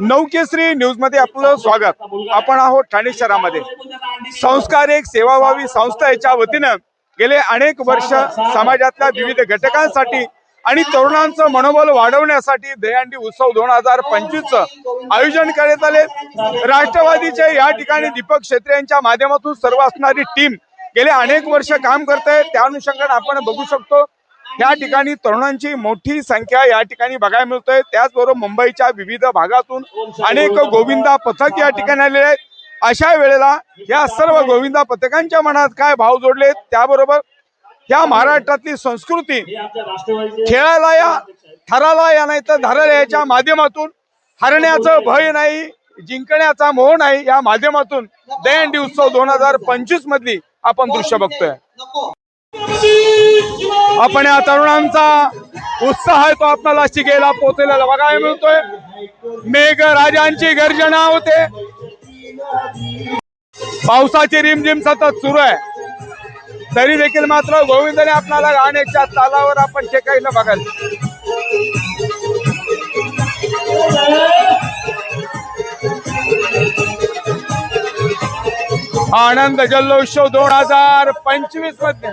नवकेसरी न्यूजमध्ये आपलं स्वागत. आपण आहोत ठाणे शहरामध्ये. संस्कार एक सेवाभावी संस्था याच्या वतीनं गेले अनेक वर्ष समाजातल्या विविध घटकांसाठी आणि तरुणांचं मनोबल वाढवण्यासाठी दहीहंडी उत्सव दोन हजार पंचवीसचं आयोजन करण्यात आले. राष्ट्रवादीचे या ठिकाणी दीपक क्षेत्रे यांच्या माध्यमातून सर्व असणारी टीम गेले अनेक वर्ष काम करते त्या अनुषंगाने आपण बघू शकतो. या ठिकाणी तरुणांची मोठी संख्या या ठिकाणी बघायला मिळतोय. त्याचबरोबर मुंबईच्या विविध भागातून अनेक गोविंदा पथक या ठिकाणी आलेले आहेत. अशा वेळेला या सर्व गोविंदा पथकांच्या मनात काय भाव जोडले? त्याबरोबर या महाराष्ट्रातली संस्कृती खेळायला या ठराला या नाही तर धराला याच्या माध्यमातून हरण्याचं भय नाही जिंकण्याचा मोह नाही या माध्यमातून दहीहंडी उत्सव दोन हजार पंचवीस मधली आपण दृश्य बघतोय. आपण या तरुणांचा उत्साह आहे तो आपल्याला शिकेला पोचलेला बघायला मिळतोय. मेघ राजांची गर्जना होते. पावसाची रिमझिम सतत सुरू आहे. तरी देखील मात्र गोविंदने आपल्याला गाण्याच्या तालावर आपण टेकायला बघाल. आनंद जल्लोत्सव दोन हजार पंचवीसमध्ये.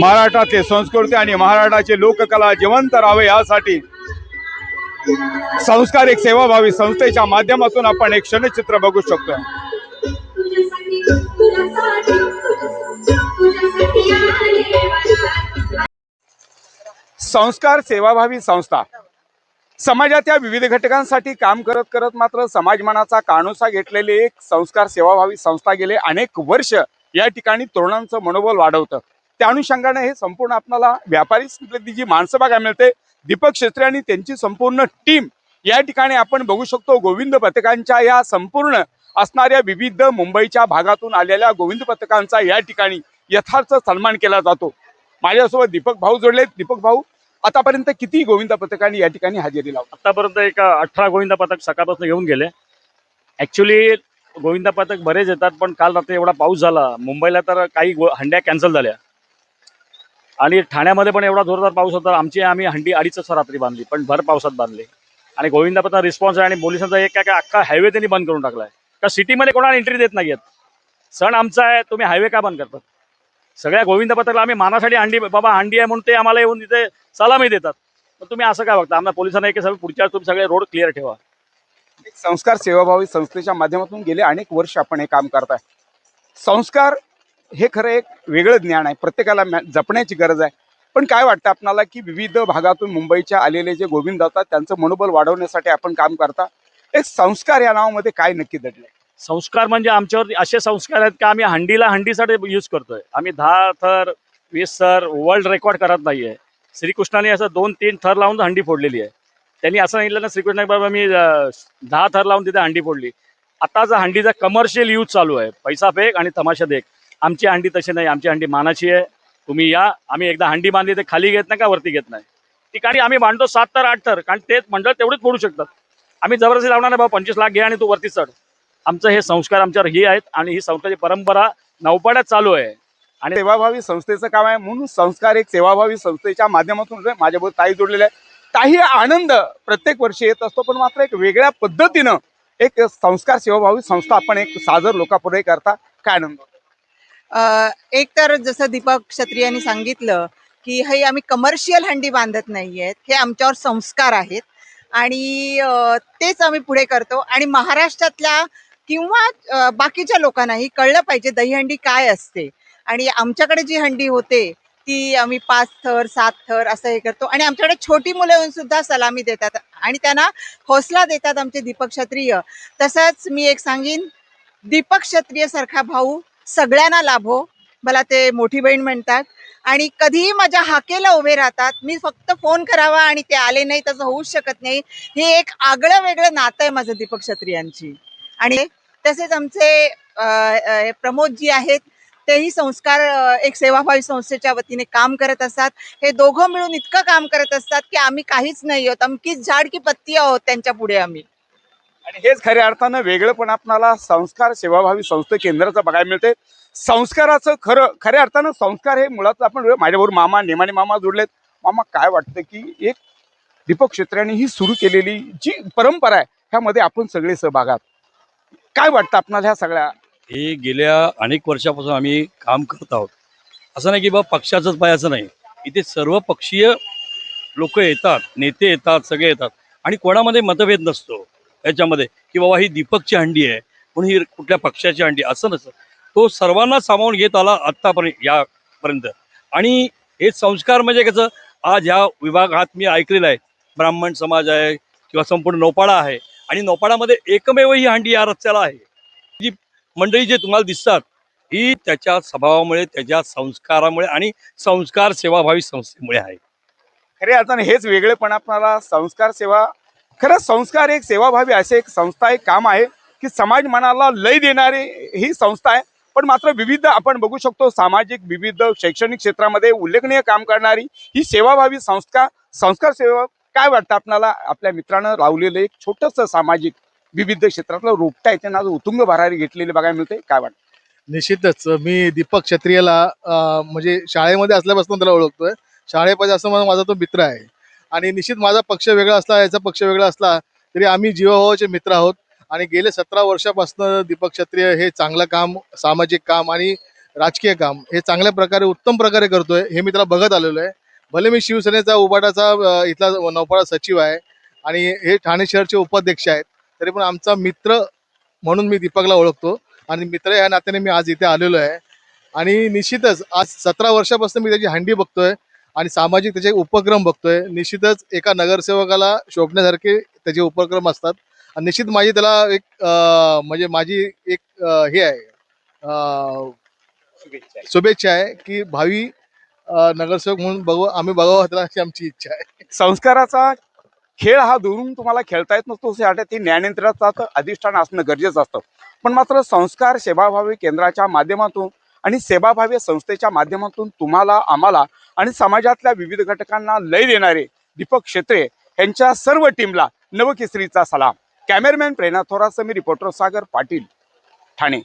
महाराष्ट्रातली संस्कृती आणि महाराष्ट्राची लोककला जिवंत राहावे यासाठी संस्कार एक सेवाभावी संस्थेच्या माध्यमातून आपण एक क्षणचित्र बघू शकतो. संस्कार सेवाभावी संस्था. समाजाच्या विविध घटकांसाठी काम करत करत मात्र समाजमानाचा काणोसा घेतलेली एक संस्कार सेवाभावी संस्था गेले अनेक वर्ष या ठिकाणी तरुणांचं मनोबल वाढवतं. त्या अनुषंगाने हे संपूर्ण आपल्याला व्यापारी संस्कृती जी माणसं बघायला मिळते दीपक क्षेत्रे आणि त्यांची संपूर्ण टीम या ठिकाणी आपण बघू शकतो गोविंद पथकांच्या या संपूर्ण असणाऱ्या विविध मुंबईच्या भागातून आलेल्या गोविंद पथकांचा या ठिकाणी यथार्थ सन्मान केला जातो. माझ्यासोबत दीपक भाऊ जोडले दीपक भाऊ आतापर्यंत किती गोविंदा पथकांनी या ठिकाणी हजेरी लावली. आतापर्यंत एक अठरा गोविंदा पथक सकाळपासून घेऊन गेले. ऍक्च्युली गोविंदा पथक बरेच येतात पण काल रात्री एवढा पाऊस झाला. मुंबईला तर काही हंड्या कॅन्सल झाल्या. आणि ठाण्यामध्ये पण एवढा जोरदार पाऊस होता. आमची आम्ही हंडी अडीचच रात्री बांधली पण भर पावसात बांधली. आणि गोविंदा पथक रिस्पॉन्स आहे आणि पोलिसांचा एक काय काय अख्खा हायवे त्यांनी बंद करून टाकलाय. का सिटीमध्ये कोणाला एंट्री देत नाहीयेत? सण आमचा आहे तुम्ही हायवे का बंद करतात? सगळ्या गोविंद पथकला आम्ही मानासाठी अंडी बाबा हंडी आहे म्हणून ते आम्हाला येऊन तिथे सलामी देतात. मग तुम्ही असं काय बघता? आम्हाला पोलिसांना एक सगळं पुढच्या तुम्ही सगळे रोड क्लिअर ठेवा. एक संस्कार सेवाभावी संस्थेच्या माध्यमातून गेले अनेक वर्ष आपण हे काम करताय. संस्कार हे खरं एक वेगळं ज्ञान आहे. प्रत्येकाला जपण्याची गरज आहे. पण काय वाटतं आपणाला की विविध भागातून मुंबईच्या आलेले जे गोविंद होतात त्यांचं मनोबल वाढवण्यासाठी आपण काम करता? एक संस्कार या नावामध्ये काय नक्की दडलंय? संस्कार म्हणजे आमच्यावरती असे संस्कार आहेत की आम्ही हंडीला हंडीसाठी यूज करतोय. आम्ही दहा थर वीस थर वर्ल्ड रेकॉर्ड करत नाहीये. श्रीकृष्णाने असं दोन तीन थर लावून हंडी फोडलेली आहे. त्यांनी असं सांगितलं ना श्रीकृष्ण बाबा मी दहा थर लावून तिथे हंडी फोडली. आताचा हंडीचा कमर्शियल यूज चालू आहे पैसा फेक आणि तमाशा देख. आमची हंडी तशी नाही आमची हंडी मानाची आहे. तुम्ही या आम्ही एकदा हंडी बांधली ते खाली घेत नाही का वरती घेत नाही? ठिकाणी आम्ही बांधतो सात तर आठ तर कारण ते मंडळ तेवढेच फोडू शकतात. आम्ही जबरदस्ती लावणार नाही बाबा पंचवीस लाख घे आणि तू वरती चढ. आमचं हे संस्कार आमच्यावर ही आहेत आणि ही संस्थेची परंपरा नवपाड्यात चालू आहे. आणि सेवाभावी संस्थेचं काम आहे म्हणून संस्कार एक सेवाभावी संस्थेच्या माध्यमातून जे माझ्याबरोबर ताई जोडलेले आहे काही आनंद प्रत्येक वर्षी येत असतो पण मात्र एक वेगळ्या पद्धतीनं एक संस्कार सेवाभावी संस्था आपण एक साजर लोकांपुढे करता. काय आनंद एक तर जसं दीपक क्षत्रिय यांनी सांगितलं की हे आम्ही कमर्शियल हंडी बांधत नाही आहेत हे आमच्यावर संस्कार आहेत आणि तेच आम्ही पुढे करतो. आणि महाराष्ट्रातल्या किंवा बाकीच्या लोकांनाही कळलं पाहिजे दहीहंडी काय असते. आणि आमच्याकडे जी हंडी होते ती आम्ही पाच थर सात थर असं हे करतो. आणि आमच्याकडे छोटी मुलं येऊन सुद्धा सलामी देतात. आणि त्यांना हौसला देतात आमचे दीपक क्षत्रिय. तसंच मी एक सांगीन दीपक क्षत्रिय सारखा भाऊ सगळ्यांना लाभो मला ते मोठी बहीण म्हणतात. आणि कधीही माझ्या हाकेला उभे राहतात मी फक्त फोन करावा आणि ते आले नाही तसं होऊच शकत नाही. हे एक आगळं वेगळं नातं आहे माझं दीपक क्षत्रियांची. आणि तसेच आमचे प्रमोदजी आहेत तेही संस्कार एक सेवाभावी संस्थेच्या वतीने काम करत असतात. हे दोघं मिळून इतकं काम करत असतात की आम्ही काहीच नाही आहोत. अमकीच झाड की पत्ती आहोत त्यांच्या पुढे आम्ही. आणि हेच खऱ्या अर्थानं वेगळं पण आपणाला संस्कार सेवाभावी संस्था केंद्राचं बघायला मिळते. संस्काराचं खरं खऱ्या अर्थानं संस्कार हे मुळात आपण माझ्याबरोबर मामा नेमाने मामा जोडलेत. मामा काय वाटतं की एक दीपक क्षेत्र्यांनी ही सुरू केलेली जी परंपरा आहे ह्यामध्ये आपण सगळे सहभागात काय वाटतं आपणाला ह्या सगळ्या? हे गेल्या अनेक वर्षापासून आम्ही काम करत आहोत. असं नाही की बा पक्षाचंच असं नाही. इथे सर्व पक्षीय लोक येतात नेते येतात सगळे येतात. आणि कोणामध्ये मतभेद नसतो याच्यामध्ये. की बाबा ही दीपकची हंडी आहे म्हणून ही कुठल्या पक्षाची हंडी असं नसतं. तो सर्वांना सामावून घेत आला आत्तापर्यंत यापर्यंत. आणि हे संस्कार म्हणजे कसं आज ह्या विभागात मी ऐकलेलं आहे. ब्राह्मण समाज आहे किंवा संपूर्ण नौपाडा आहे. आणि नोपाडामध्ये एकमेव ही हंडी या रस्त्याला आहे. जी मंडळी जे तुम्हाला दिसतात ही त्याच्या स्वभावामुळे त्याच्या संस्कारामुळे आणि संस्कार सेवाभावी संस्थेमुळे आहे. खरे अर्थाने हेच वेगळेपण आपणाला संस्कार सेवा खरं संस्कार एक सेवाभावी असे एक संस्था एक काम आहे की समाज मनाला लय देणारी ही संस्था आहे. पण मात्र विविध आपण बघू शकतो सामाजिक विविध शैक्षणिक क्षेत्रामध्ये उल्लेखनीय काम करणारी ही सेवाभावी संस्था संस्कार सेवा काय वाटतं आपणाला? आपल्या मित्रानं लावलेलं एक छोटंसं सामाजिक विविध क्षेत्रातलं रोपटा आहे त्यांना उतुंग भरारी घेतलेली बघायला मिळते काय वाटतं? निश्चितच. मी दीपक क्षत्रियला म्हणजे शाळेमध्ये असल्यापासून त्याला ओळखतोय. शाळेपासून असं माझा माझा तो मित्र आहे. आणि निश्चित माझा पक्ष वेगळा असला याचा पक्ष वेगळा असला तरी आम्ही जीवाभावाचे मित्र आहोत. आणि गेले सतरा वर्षापासून दीपक क्षत्रिय हे चांगलं काम सामाजिक काम आणि राजकीय काम हे चांगल्या प्रकारे उत्तम प्रकारे करतोय हे मी त्याला बघत आलेलो आहे. भले मी शिवसेनेचा उबाटाचा इथला नौपाडा सचिव आहे आणि हे ठाणे शहरचे उपाध्यक्ष आहेत तरी पण आमचा मित्र म्हणून मी दीपकला ओळखतो आणि मित्र या नात्याने मी आज इथे आलेलो आहे. आणि निश्चितच आज सतरा वर्षापासून मी त्याची हंडी बघतोय आणि सामाजिक त्याचे उपक्रम बघतोय. निश्चितच एका नगरसेवकाला शोभण्यासारखे त्याचे उपक्रम असतात. आणि निश्चित माझी त्याला एक म्हणजे माझी एक हे आहे. शुभेच्छा आहे की भावी नगरसेवक म्हणून बघू आम्ही बघावं त्याला अशी आमची इच्छा आहे. संस्काराचा खेळ हा दुरून तुम्हाला खेळता येत नसतो त्यासाठी ती ज्ञानेंद्राचा अधिष्ठान असणं गरजेचं असतं. पण मात्र संस्कार सेवाभावी केंद्राच्या माध्यमातून आणि सेवाभावी संस्थेच्या माध्यमातून तुम्हाला आम्हाला आणि समाजातल्या विविध घटकांना लय देणारे दीपक क्षेत्रे यांच्या सर्व टीमला नवकिसरीचा सलाम. Cameraman Prerna Thoraswami reporter Sagar Patil Thane.